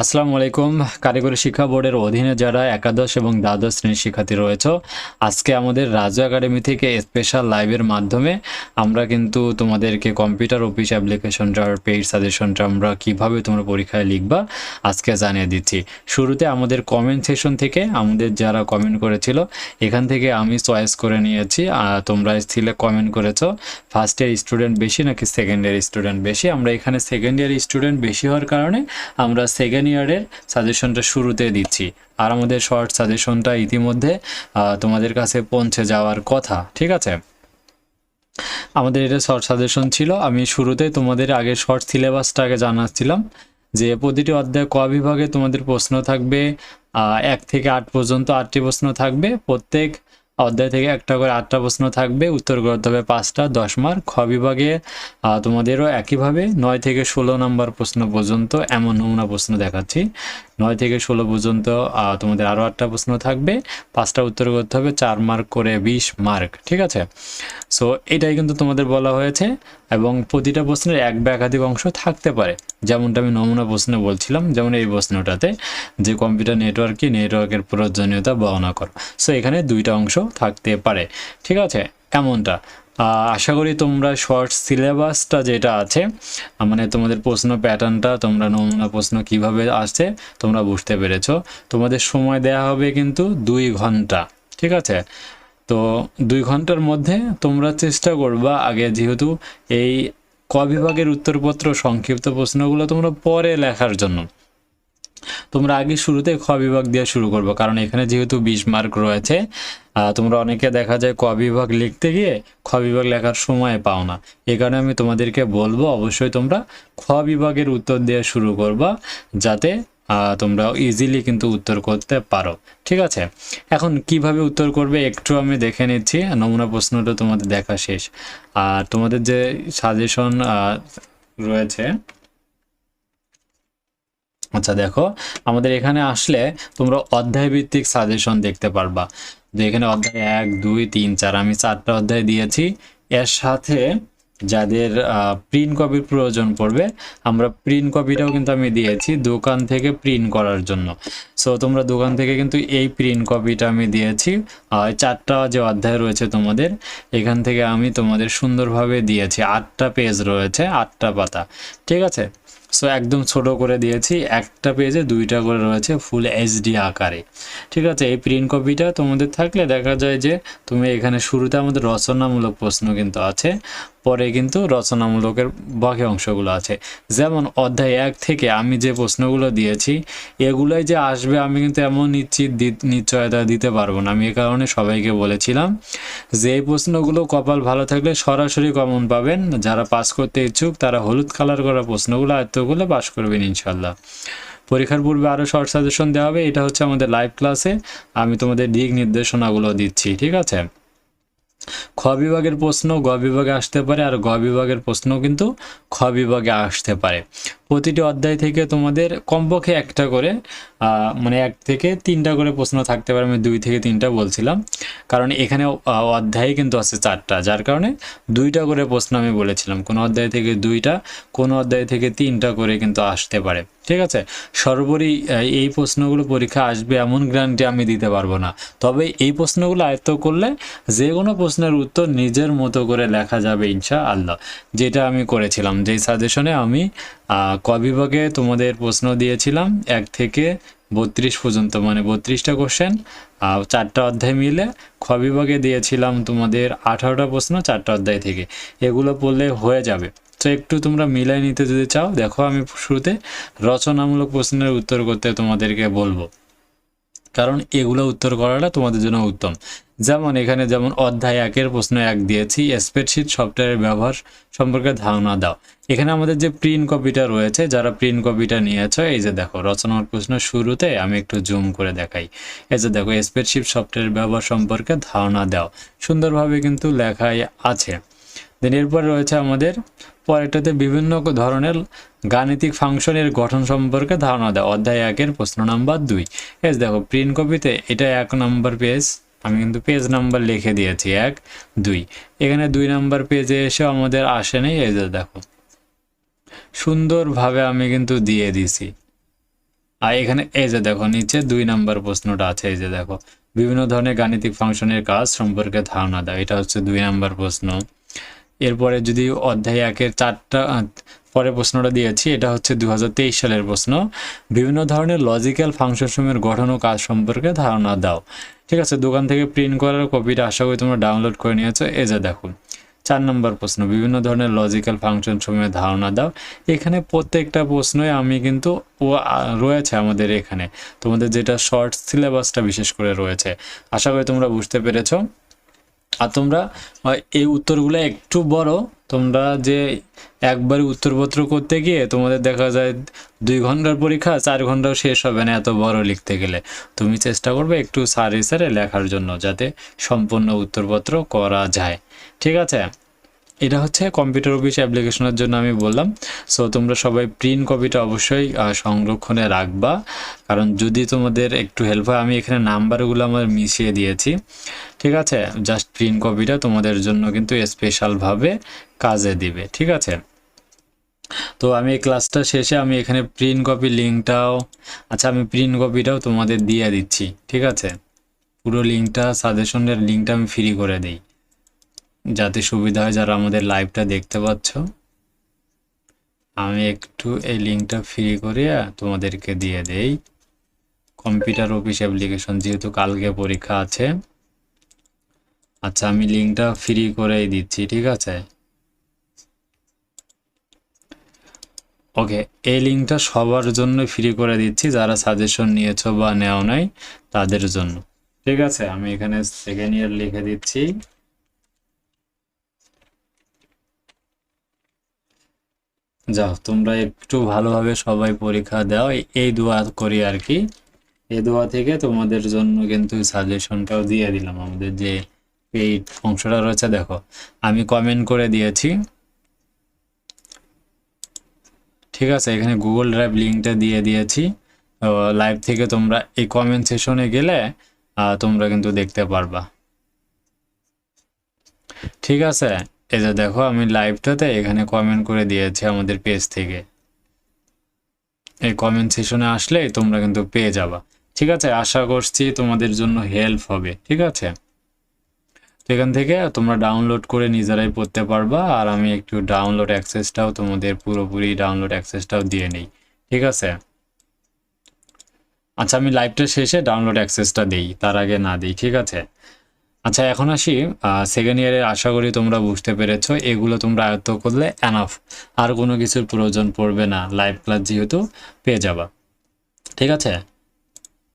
আসসালামু আলাইকুম। কারিগরি শিক্ষা বোর্ডের অধীনে যারা একাদশ এবং দ্বাদশ শ্রেণির শিক্ষার্থী রয়েছে, আজকে আমাদের রাজু একাডেমি থেকে স্পেশাল লাইভের মাধ্যমে আমরা কিন্তু তোমাদেরকে কম্পিউটার অফিস অ্যাপ্লিকেশনটার পেইড সাজেশনটা আমরা কীভাবে তোমরা পরীক্ষায় লিখবা আজকে জানিয়ে দিচ্ছি। শুরুতে আমাদের কমেন্ট সেশন থেকে আমাদের যারা কমেন্ট করেছিল, এখান থেকে আমি চয়েস করে নিয়েছি। তোমরা স্থিলে কমেন্ট করেছ ফার্স্ট ইয়ার স্টুডেন্ট বেশি নাকি সেকেন্ড ইয়ার স্টুডেন্ট বেশি? আমরা এখানে সেকেন্ড ইয়ার স্টুডেন্ট বেশি হওয়ার কারণে আমরা সেকেন্ড ইয়ারের সাজেশনটা শুরুতে দিচ্ছি। আর আমাদের শর্ট সাজেশনটা ইতিমধ্যে তোমাদের কাছে পৌঁছে যাওয়ার কথা, ঠিক আছে? আমাদের এটা শর্ট সাজেশন ছিল। আমি শুরুতে তোমাদের আগে শর্ট সিলেবাসটা আগে জানাচ্ছিলাম যে প্রতিটি অধ্যায় ক বিভাগে তোমাদের প্রশ্ন থাকবে এক থেকে আট পর্যন্ত আটটি প্রশ্ন থাকবে। প্রত্যেক অধ্যায় থেকে একটা করে আটটা প্রশ্ন থাকবে। উত্তর করতে হবে পাঁচটা, দশ মার্ক। খ বিভাগে তোমাদেরও একইভাবে নয় থেকে ষোলো নম্বর প্রশ্ন পর্যন্ত এমন নমুনা প্রশ্ন দেখাচ্ছি। নয় থেকে ষোলো পর্যন্ত তোমাদের আরও আটটা প্রশ্ন থাকবে। পাঁচটা উত্তর করতে হবে চার মার্ক করে বিশ মার্ক, ঠিক আছে? সো এটাই কিন্তু তোমাদের বলা হয়েছে। এবং প্রতিটা প্রশ্নের এক বা একাধিক অংশ থাকতে পারে। যেমনটা আমি নমুনা প্রশ্নে বলছিলাম, যেমন এই প্রশ্নটাতে যে কম্পিউটার নেটওয়ার্কে নেটওয়ার্কের প্রয়োজনীয়তা বর্ণনা করো। সো এখানে দুইটা অংশ থাকতে পারে, ঠিক আছে? এমনটা। আশা করি তোমরা শর্ট সিলেবাসটা যেটা আছে মানে তোমাদের প্রশ্ন প্যাটার্নটা, তোমরা নমুনা প্রশ্ন কীভাবে আসছে, তোমরা বুঝতে পেরেছ। তোমাদের সময় দেয়া হবে কিন্তু দুই ঘণ্টা, ঠিক আছে? তো দুই ঘণ্টার মধ্যে তোমরা চেষ্টা করবা আগে যেহেতু এই ক বিভাগের উত্তরপত্র, সংক্ষিপ্ত প্রশ্নগুলো তোমরা পরে লেখার জন্য। তোমরা আগে শুরুতে খ বিভাগ দিয়ে শুরু করব, কারণ এখানে যেহেতু বিশ মার্ক রয়েছে তোমরা অনেকে দেখা যায় ক বিভাগ লিখতে গিয়ে খ বিভাগ লেখার সময় পাও না। এই কারণে আমি তোমাদেরকে বলব, অবশ্যই তোমরা খ বিভাগের উত্তর দিয়ে শুরু করবা, যাতে তোমরা ইজিলি কিন্তু উত্তর করতে পারো। ঠিক আছে? এখন কীভাবে উত্তর করবে একটু আমি দেখে নিচ্ছি। নমুনা প্রশ্নটা তোমাদের দেখা শেষ। আর তোমাদের যে সাজেশন রয়েছে আচ্ছা দেখো, আমাদের এখানে আসলে তোমরা অধ্যায় ভিত্তিক সাজেশন দেখতে পারবা। যে এখানে অধ্যায় এক, দুই, তিন, চার, আমি চারটা অধ্যায় দিয়েছি। এর সাথে যাদের প্রিন্ট কপির প্রয়োজন পড়বে, আমরা প্রিন্ট কপিটাও কিন্তু আমি দিয়েছি দোকান থেকে প্রিন্ট করার জন্য। সো তোমরা দোকান থেকে কিন্তু এই প্রিন্ট কপিটা আমি দিয়েছি। চারটা যে অধ্যায় রয়েছে তোমাদের, এখান থেকে আমি তোমাদের সুন্দরভাবে দিয়েছি। আটটা পেজ রয়েছে, আটটা পাতা। ঠিক আছে? সো একদম ছোট করে দিয়েছি, একটা পেজে দুইটা করে রয়েছে ফুল এইচডি আকারে। ঠিক আছে? এই প্রিন্ট কপিটা তোমাদের থাকলে দেখা যায় যে, তুমি এখানে শুরুতে আমাদের রচনামূলক প্রশ্ন কিন্তু আছে। পরে কিন্তু রচনামূলকের বাকি অংশগুলো আছে। যেমন অধ্যায় এক থেকে আমি যে প্রশ্নগুলো দিয়েছি, এগুলোই যে আসবে আমি কিন্তু এমন নিশ্চিত নিশ্চয়তা দিতে পারব না। আমি এ কারণে সবাইকে বলেছিলাম যে এই প্রশ্নগুলো কপাল ভালো থাকলে সরাসরি কমন পাবেন। যারা পাস করতে ইচ্ছুক, তারা হলুদ কালার করা প্রশ্নগুলো আয়ত্তগুলো পাস করবেন ইনশাল্লাহ পরীক্ষার পূর্বে আরও শর্ট সাজেশন দেওয়া হবে। এটা হচ্ছে আমাদের লাইভ ক্লাসে আমি তোমাদের দিক নির্দেশনাগুলো দিচ্ছি, ঠিক আছে? খ বিভাগের প্রশ্ন গ বিভাগে আসতে পারে আর গ বিভাগের প্রশ্ন কিন্তু খ বিভাগে আসতে পারে। প্রতিটি অধ্যায় থেকে তোমাদের কমপক্ষে একটা করে মানে এক থেকে তিনটা করে প্রশ্ন থাকতে পারে, আমি দুই থেকে তিনটা বলছিলাম। কারণ এখানে অধ্যায় কিন্তু আছে চারটা, যার কারণে দুইটা করে প্রশ্ন আমি বলেছিলাম। কোন অধ্যায় থেকে দুইটা, কোন অধ্যায় থেকে তিনটা করে কিন্তু আসতে পারে। ঠিক আছে? সর্বোপরি এই প্রশ্নগুলো পরীক্ষা আসবে এমন গ্যারান্টি আমি দিতে পারব না। তবে এই প্রশ্নগুলো আয়ত্ত করলে যে কোনো প্রশ্নের উত্তর নিজের মতো করে লেখা যাবে ইনশা আল্লাহ যেটা আমি করেছিলাম, যেই সাজেশনে আমি ক বিভাগে তোমাদের প্রশ্ন দিয়েছিলাম? এক থেকে বত্রিশ পর্যন্ত মানে বত্রিশটা কোশ্চেন চারটা অধ্যায় মিলে খ বিভাগে দিয়েছিলাম তোমাদের আঠারোটা প্রশ্ন চারটা অধ্যায় থেকে। এগুলো পড়লে হয়ে যাবে। তো একটু তোমরা মিলাই নিতে যদি চাও, দেখো আমি শুরুতে রচনামূলক প্রশ্নের উত্তর করতে তোমাদেরকে বলব। কারণ এগুলো উত্তর করাটা তোমাদের জন্য উত্তম। যেমন এখানে যেমন অধ্যায় একের প্রশ্ন এক দিয়েছি স্প্রেডশিট সফটওয়্যারের ব্যবহার সম্পর্কে ধারণা দাও। এখানে আমাদের যে প্রিন্ট কপিটা রয়েছে, যারা প্রিন্ট কপিটা নিয়েছো, এই যে দেখো, রচনার প্রশ্ন শুরুতে আমি একটু জুম করে দেখাই। এই যে দেখো স্প্রেডশিট সফটওয়্যারের ব্যবহার সম্পর্কে ধারণা দাও। সুন্দরভাবে কিন্তু লেখাই আছে। দেন এরপর রয়েছে আমাদের পরেরটাতে বিভিন্ন ধরনের গাণিতিক ফাংশনের গঠন সম্পর্কে ধারণা দেয় অধ্যায় একের প্রশ্ন নাম্বার দুই। এস, দেখো, প্রিন্ট কপিতে এটা এক নম্বর পেজ, আমি কিন্তু পেজ নাম্বার লিখে দিয়েছি, এক, দুই। এখানে দুই নাম্বার পেজে এসে আমাদের আসে নেই, এই যে দেখো। সুন্দরভাবে আমি কিন্তু দিয়ে দিছি। আর এখানে এই যে দেখো, নিচে দুই নাম্বার প্রশ্নটা আছে, এই যে দেখো। বিভিন্ন ধরনের গাণিতিক ফাংশনের কাজ সম্পর্কে ধারণা দেয় এটা হচ্ছে দুই নাম্বার প্রশ্ন। এরপরে যদি অধ্যায় একের চারটা আহ, পরে প্রশ্নটা দিয়েছি এটা হচ্ছে দু হাজার তেইশ সালের প্রশ্ন। বিভিন্ন ধরনের লজিক্যাল ফাংশনসমূহের গঠন ও কাজ সম্পর্কে ধারণা দাও। ঠিক আছে দোকান থেকে প্রিন্ট করার কপিটা আশা করি তোমরা ডাউনলোড করে নিয়েছো। এই যে দেখো চার নম্বর প্রশ্ন বিভিন্ন ধরনের লজিক্যাল ফাংশন সমূহের ধারণা দাও। এখানে প্রত্যেকটা প্রশ্নই আমি কিন্তু ও রয়েছে আমাদের এখানে। তোমাদের যেটা শর্ট সিলেবাসটা বিশেষ করে রয়েছে। আশা করি তোমরা বুঝতে পেরেছ। আর তোমরা এই উত্তরগুলো একটু বড়। তোমরা যে একবার উত্তরপত্র করতে গিয়ে তোমাদের দেখা যায় দুই ঘণ্টার পরীক্ষা, চার ঘন্টাও শেষ হবে না এত বড় লিখতে গেলে। তুমি চেষ্টা করবে একটু সারে সারে লেখার জন্য যাতে সম্পূর্ণ উত্তরপত্র করা যায়। ঠিক আছে? এটা হচ্ছে কম্পিউটার অফিস অ্যাপ্লিকেশনের জন্য আমি বললাম। সো তোমরা সবাই প্রিন্ট কপিটা অবশ্যই সংরক্ষণে রাখবা। কারণ যদি তোমাদের একটু হেল্প হয়, আমি এখানে নাম্বারগুলো আমার মিশিয়ে দিয়েছি। ঠিক আছে? জাস্ট প্রিন্ট কপিটা তোমাদের জন্য কিন্তু স্পেশালভাবে কাজে দিবে। ঠিক আছে? তো আমি এই ক্লাসটা শেষে আমি এখানে প্রিন্ট কপি লিঙ্কটাও আচ্ছা আমি প্রিন্ট কপিটাও তোমাদের দিয়ে দিচ্ছি। ঠিক আছে? পুরো লিঙ্কটা সাজেশনের লিঙ্কটা আমি ফ্রি করে দিই। যাতে সুবিধা হয় যারা আমাদের লাইভটা দেখতে পাচ্ছ, আমি একটু এই লিঙ্কটা ফ্রি করে তোমাদেরকে দিয়ে দেই। কম্পিউটার অফিস অ্যাপ্লিকেশন যেহেতু কালকে পরীক্ষা আছে আচ্ছা আমি লিঙ্কটা ফ্রি করেই দিচ্ছি, ঠিক আছে? ওকে এই লিঙ্কটা সবার জন্য ফ্রি করে দিচ্ছি, যারা সাজেশন নিয়েছো বা নেও নাই, তাদের জন্য। ঠিক আছে, আমি এখানে সেকেন্ড ইয়ার লিখে দিচ্ছি। যাও, তোমরা একটু ভালোভাবে সবাই পরীক্ষা দাও। এই- দোয়া করি আর কি। এই দোয়া থেকে তোমাদের জন্য কিন্তু সাজেশনটাও দিয়ে দিলাম আমাদের যে এই অংশটা রয়েছে, দেখো। আমি কমেন্ট করে দিয়েছি। ঠিক আছে, এখানে গুগল ড্রাইভ লিঙ্কটা দিয়ে দিয়েছি। লাইভ থেকে তোমরা এই কমেন্ট সেশনে গেলে তোমরা কিন্তু দেখতে পারবা। ঠিক আছে? এই যে দেখো, আমি লাইভটাতে এখানে কমেন্ট করে দিয়েছি আমাদের পেজ থেকে। এই কমেন্ট সেশনে আসলেই তোমরা কিন্তু পেয়ে যাবা। ঠিক আছে, আশা করছি তোমাদের জন্য হেল্প হবে, ঠিক আছে? এখান থেকে তোমরা ডাউনলোড করে নিজেরাই পড়তে পারবা, আর আমি একটু ডাউনলোড অ্যাক্সেসটাও তোমাদের পুরোপুরি ডাউনলোড অ্যাক্সেসটাও দিয়ে নিই, ঠিক আছে? আচ্ছা আমি লাইভটা শেষে ডাউনলোড অ্যাক্সেসটা দিই, তার আগে না দিই, ঠিক আছে? আচ্ছা এখন আসি সেকেন্ড ইয়ারে আশা করি তোমরা বুঝতে পেরেছ, এগুলো তোমরা আয়ত্ত করলে অ্যানাফ আর কোনো কিছুর প্রয়োজন পড়বে না লাইভ ক্লাস যেহেতু পেয়ে যাবা। ঠিক আছে?